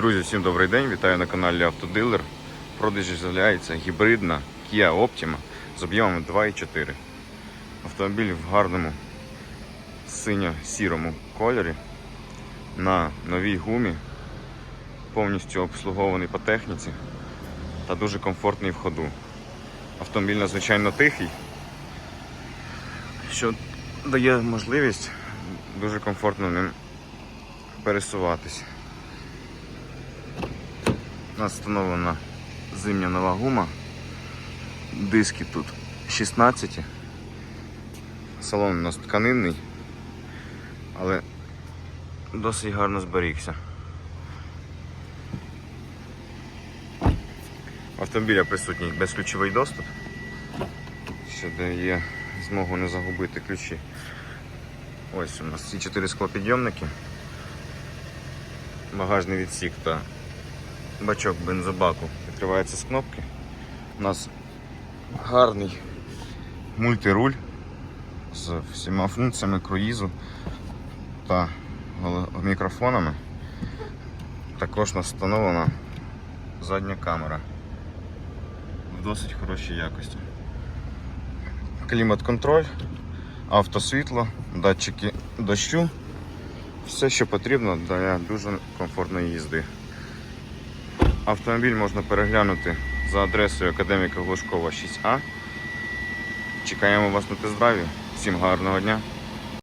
Друзі, всім добрий день! Вітаю на каналі Автодилер. Продажі з'являється гібридна Kia Optima з об'ємом 2,4. Автомобіль в гарному синьо-сірому кольорі на новій гумі, повністю обслугований по техніці та дуже комфортний в ходу. Автомобіль надзвичайно тихий, що дає можливість дуже комфортно ним пересуватись. У нас встановлена зимня нова гума. Диски тут 16. Салон у нас тканинний, але досить гарно зберігся. Автомобіля присутній безключовий доступ, що дає змогу не загубити ключі. Ось у нас ці 4 склопідйомники, багажний відсік та бачок бензобаку відкривається з кнопки. У нас гарний мультируль з всіма функціями круїзу та мікрофонами. Також встановлена задня камера в досить хорошій якості. Клімат-контроль, автосвітло, датчики дощу. Все, що потрібно для дуже комфортної їзди. Автомобіль можна переглянути за адресою Академіка Глушкова 6А. Чекаємо вас на тест-драйві. Всім гарного дня!